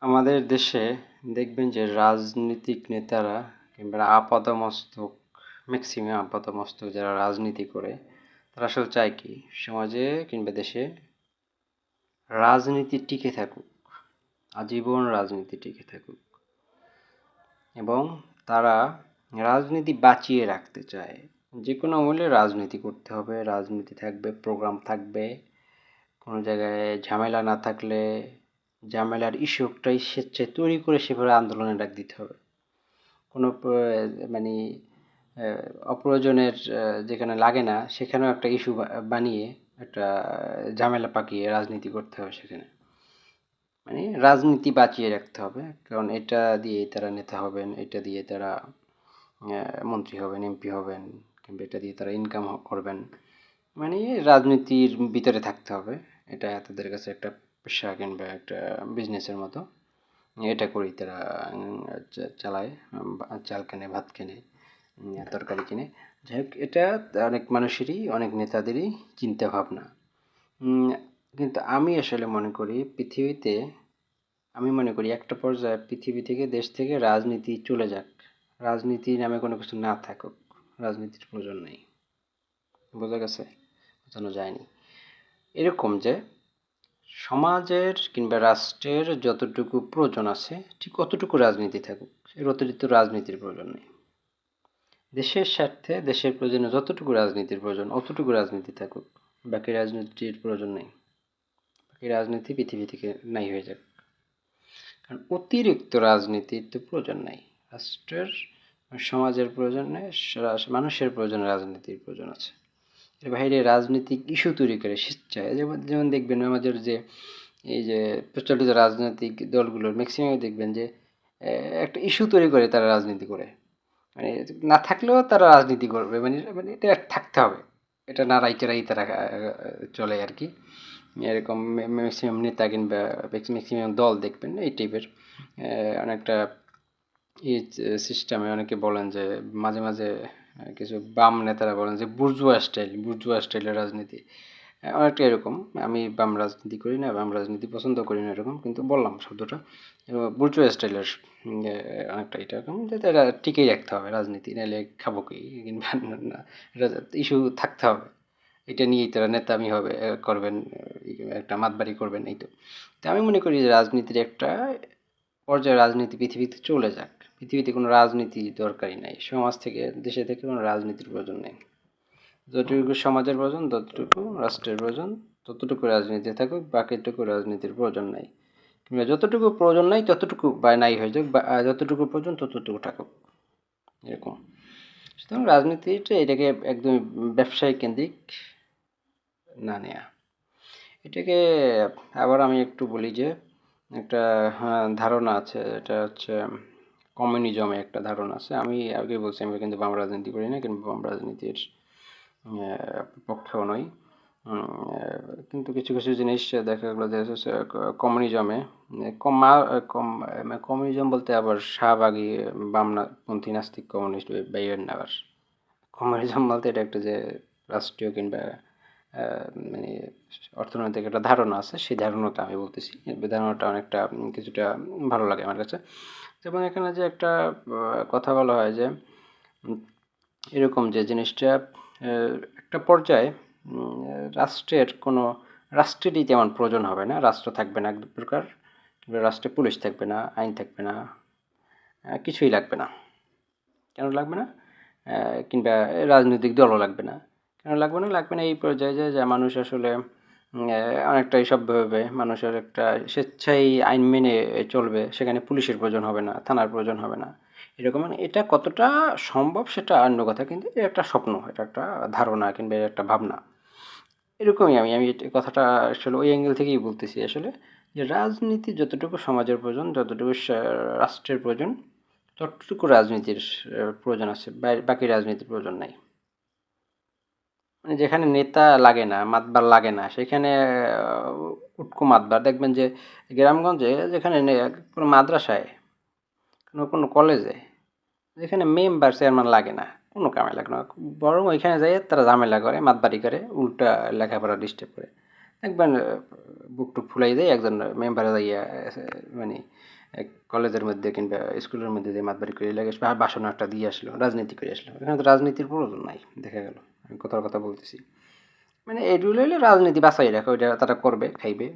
আমাদের দেশে দেখবেন যে রাজনৈতিক নেতারা কিংবা আপাদমস্তক ম্যাক্সিমাম আপাদমস্তক যারা রাজনীতি করে, তারা আসলে চায় কি? সমাজে কিংবা দেশে রাজনীতি টিকে থাকুক, আজীবন রাজনীতি টিকে থাকুক। এবং তারা রাজনীতি বাঁচিয়ে রাখতে চায়। যে কোনো মূল্যে রাজনীতি করতে হবে, রাজনীতি থাকবে প্রোগ্রাম থাকবে। কোনো জায়গায় ঝামেলা না থাকলে ঝামেলার ইস্যুটাই স্বেচ্ছায় তৈরি করে সেভাবে আন্দোলনে ডাক দিতে হবে। কোনো মানে অপ্রয়োজনের যেখানে লাগে না, সেখানেও একটা ইস্যু বানিয়ে একটা ঝামেলা পাকিয়ে রাজনীতি করতে হবে সেখানে। মানে রাজনীতি বাঁচিয়ে রাখতে হবে, কারণ এটা দিয়ে তারা নেতা হবেন, এটা দিয়ে তারা মন্ত্রী হবেন, এমপি হবেন, কিংবা এটা দিয়ে তারা ইনকাম করবেন। মানে রাজনীতির ভিতরে থাকতে হবে, এটা তাদের কাছে একটা পেশা কিংবা একটা বিজনেসের মতো। এটা করেই তারা চালায় চাল কেনে, ভাত কেনে তরকারি কিনে। যাই হোক, এটা অনেক মানুষেরই, অনেক নেতাদেরই চিন্তা ভাবনা কিন্তু আমি আসলে মনে করি পৃথিবীতে, আমি মনে করি একটা পর্যায়ে পৃথিবী থেকে দেশ থেকে রাজনীতি চলে যাক। রাজনীতি নামে কোনো কিছু না থাকুক। রাজনীতির প্রয়োজন নেই। বোঝা গেছে? বোঝানো যায়নি। এরকম যে সমাজের কিংবা রাষ্ট্রের যতটুকু প্রয়োজন আছে, ঠিক অতটুকু রাজনীতি থাকুক, এর অতিরিক্ত রাজনীতির প্রয়োজন নেই। দেশের স্বার্থে দেশের প্রয়োজনে যতটুকু রাজনীতির প্রয়োজন, অতটুকু রাজনীতি থাকুক, বাকি রাজনীতির প্রয়োজন নেই। বাকি রাজনীতি পৃথিবী থেকে নাই হয়ে যাক। কারণ অতিরিক্ত রাজনীতির তো প্রয়োজন নাই। রাষ্ট্রের, সমাজের প্রয়োজনে মানুষের প্রয়োজনে রাজনীতির প্রয়োজন আছে। বাইরে রাজনৈতিক ইস্যু তৈরি করে স্বেচ্ছায়। যেমন যেমন দেখবেন আমাদের যে, এই যে প্রচলিত রাজনৈতিক দলগুলোর ম্যাক্সিমাম দেখবেন যে একটা ইস্যু তৈরি করে তারা রাজনীতি করে। মানে না থাকলেও তারা রাজনীতি করবে। মানে মানে এটা থাকতে হবে। এটা না রাইটেরাই তারা চলে আর কি এরকম ম্যাক্সিমাম নেতা কিংবা ম্যাক্সিমাম দল দেখবেন, এই টাইপের অনেকটা এই সিস্টেমে অনেকে বলেন যে, মাঝে মাঝে কিছু বাম নেতারা বলেন যে বুর্জুয়া স্টাইল, বুর্জুয়া স্টাইলের রাজনীতি। অনেকটা এরকম। আমি বাম রাজনীতি করি না, বাম রাজনীতি পছন্দ করি না এরকম, কিন্তু বললাম শব্দটা। বুর্জুয়া স্টাইলের অনেকটা এটা এরকম যে এটা টিকেই রাখতে হবে রাজনীতি, নাহলে খাব কি কিংবা ইস্যু থাকতে হবে। এটা নিয়েই তারা নেতামি হবে করবেন একটা মাতবাড়ি করবেন, এই তো। তো আমি মনে করি যে রাজনীতির একটা পর্যায়ে রাজনীতি পৃথিবীতে চলে যাক। পৃথিবীতে কোনো রাজনীতি দরকারই নাই। সমাজ থেকে, দেশে থেকে কোনো রাজনীতির প্রয়োজন নেই। যতটুকু সমাজের প্রয়োজন, ততটুকু রাষ্ট্রের প্রয়োজন, ততটুকু রাজনীতি থাকুক, বাকিটুকু রাজনীতির প্রয়োজন নাই। কিংবা যতটুকু প্রয়োজন নাই, ততটুকু বা নাই হয়ে যাক, বা যতটুকু প্রয়োজন, ততটুকু থাকুক। এরকম। সুতরাং রাজনীতিটা এটাকে একদম ব্যবসায়িক কেন্দ্রিক না নেয়া। এটাকে আবার আমি একটু বলি যে একটা হ্যাঁ, ধারণা আছে। এটা হচ্ছে কমিউনিজমে একটা ধারণা আছে। আমি আগে বলছি আমি কিন্তু বাম রাজনীতি করি না কিন্তু বাম রাজনীতির পক্ষেও নই। কিন্তু কিছু কিছু জিনিস দেখা গেলো যে কমিউনিজমে কমিউনিজম বলতে আবার শাহবাগী বামপন্থী নাস্তিক কমিউনিস্ট বাইরের না কমিউনিজম বলতে এটা একটা যে রাষ্ট্রীয় কিংবা মানে অর্থনৈতিক একটা ধারণা আছে, সেই ধারণাটা আমি বলতেছি। ধারণাটা অনেকটা কিছুটা ভালো লাগে আমার কাছে। যেমন এখানে যে একটা কথা বলা হয় যে এরকম যে জিনিসটা একটা পর্যায়ে রাষ্ট্রের কোনো, রাষ্ট্রেরই তেমন প্রয়োজন হবে না। রাষ্ট্র থাকবে না এক প্রকার রাষ্ট্রে পুলিশ থাকবে না, আইন থাকবে না কিছুই লাগবে না। কেন লাগবে না? কিংবা রাজনৈতিক দলও লাগবে না। কেন লাগবে না? লাগবে না এই পর্যায়ে যে, যা মানুষ আসলে অনেকটা সভ্যভাবে মানুষের একটা স্বেচ্ছায় আইন মেনে চলবে। সেখানে পুলিশের প্রয়োজন হবে না, থানার প্রয়োজন হবে না। এরকম মানে এটা কতটা সম্ভব সেটা অন্য কথা, কিন্তু এটা একটা স্বপ্ন, এটা একটা ধারণা কিংবা একটা ভাবনা। এরকমই আমি আমি কথাটা আসলে ওই অ্যাঙ্গেল থেকেই বলতেছি। আসলে যে রাজনীতি যতটুকু সমাজের প্রয়োজন, যতটুকু রাষ্ট্রের প্রয়োজন, ততটুকু রাজনীতির প্রয়োজন আছে। বাকি রাজনীতির প্রয়োজন নাই। মানে যেখানে নেতা লাগে না মাতবার লাগে না সেখানে উটকো মাতবার। দেখবেন যে গ্রামগঞ্জে যেখানে কোনো মাদ্রাসায় কোনো কোনো কলেজে যেখানে মেম্বার চেয়ারম্যান লাগে না কোনো কামে লাগে না বরং ওইখানে যাই তারা ঝামেলা করে মাতবাড়ি করে উল্টা লেখাপড়া ডিস্টার্ব করে। দেখবেন আহ, বুক টুক ফুলাই দেয় একজন মেম্বারে যাইয়া মানে কলেজের মধ্যে কিংবা স্কুলের মধ্যে দিয়ে মাতবাড়ি করে লাগে বা বাসন একটা দিয়ে আসলো রাজনীতি করে আসলো। এখানে তো রাজনীতির প্রয়োজন নাই দেখা গেল। আমি কথার কথা বলতেছি। মানে এগুলো হলে রাজনীতি বাঁচাই রাখে, ওইটা তারা করবে, খাইবে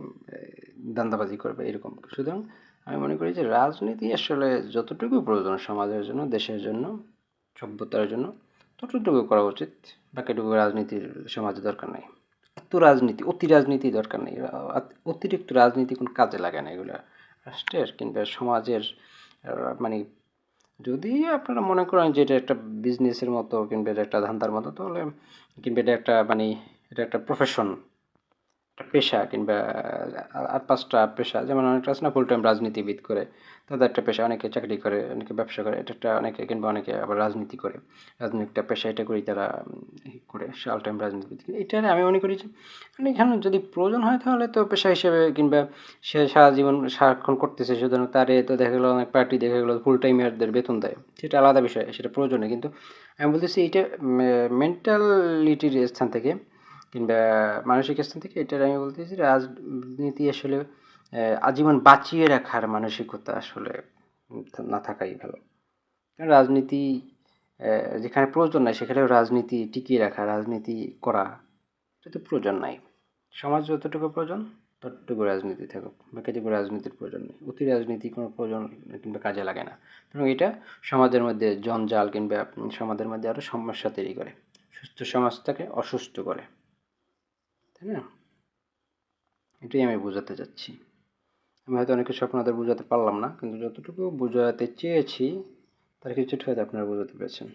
দান্দাবাজি করবে, এরকম। সুতরাং আমি মনে করি যে রাজনীতি আসলে যতটুকু প্রয়োজন সমাজের জন্য, দেশের জন্য, সভ্যতার জন্য, ততটুকু করা উচিত। বাকিটুকু রাজনীতির সমাজে দরকার নেই। এত রাজনীতি, অতি রাজনীতি দরকার নেই। অতিরিক্ত রাজনীতি কোনো কাজে লাগে না এগুলো। রাষ্ট্রের কিংবা সমাজের মানে যদি আপনারা মনে করেন যে এটা একটা বিজনেসের মতো কিংবা এটা একটা ধান্দার মতো, তাহলে কিংবা এটা একটা মানে এটা একটা প্রফেশন পেশা কিংবা আর পাঁচটা পেশা, যেমন অনেকটা আছে না ফুল টাইম রাজনীতিবিদ করে তাদের একটা পেশা অনেকে চাকরি করে, অনেকে ব্যবসা করে, এটা একটা অনেকে কিংবা অনেকে আবার রাজনীতি করে। রাজনীতি একটা পেশা, এটা করেই তারা করে অল টাইম রাজনীতিবিদ এটা আমি মনে করি যে মানে এখানে যদি প্রয়োজন হয় তাহলে তো পেশা হিসেবে কিংবা সে সারা জীবন সারাক্ষণ করতেছে সুতরাং তারে তো দেখা গেলো, অনেক পার্টি দেখা গেলো ফুল টাইমেরদের বেতন দেয়। সেটা আলাদা বিষয়, সেটা প্রয়োজনে কিন্তু আমি বলতেছি এইটা মেন্টালিটির স্থান থেকে কিংবা মানসিক স্থান থেকে এটার আমি বলতেছি রাজনীতি আসলে আজীবন বাঁচিয়ে রাখার মানসিকতা আসলে না থাকাই ভালো। কারণ রাজনীতি যেখানে প্রয়োজন নাই সেখানেও রাজনীতি টিকিয়ে রাখা, রাজনীতি করা তো প্রয়োজন নাই, সমাজ যতটুকু প্রয়োজন ততটুকু রাজনীতি থাকুক বা বাকিটুকু রাজনীতির প্রয়োজন নেই। অতি রাজনীতি কোনো প্রয়োজন কিংবা কাজে লাগে না। এবং এটা সমাজের মধ্যে জঞ্জাল কিংবা সমাজের মধ্যে আরও সমস্যা তৈরি করে, সুস্থ সমাজটাকে অসুস্থ করে। তাই না? এটাই আমি বোঝাতে চাচ্ছি। আমি হয়তো অনেক কিছু আপনাদের বোঝাতে পারলাম না, কিন্তু যতটুকু বোঝাতে চেয়েছি, তার কিছুটা হয়তো আপনারা বোঝাতে পেরেছেন।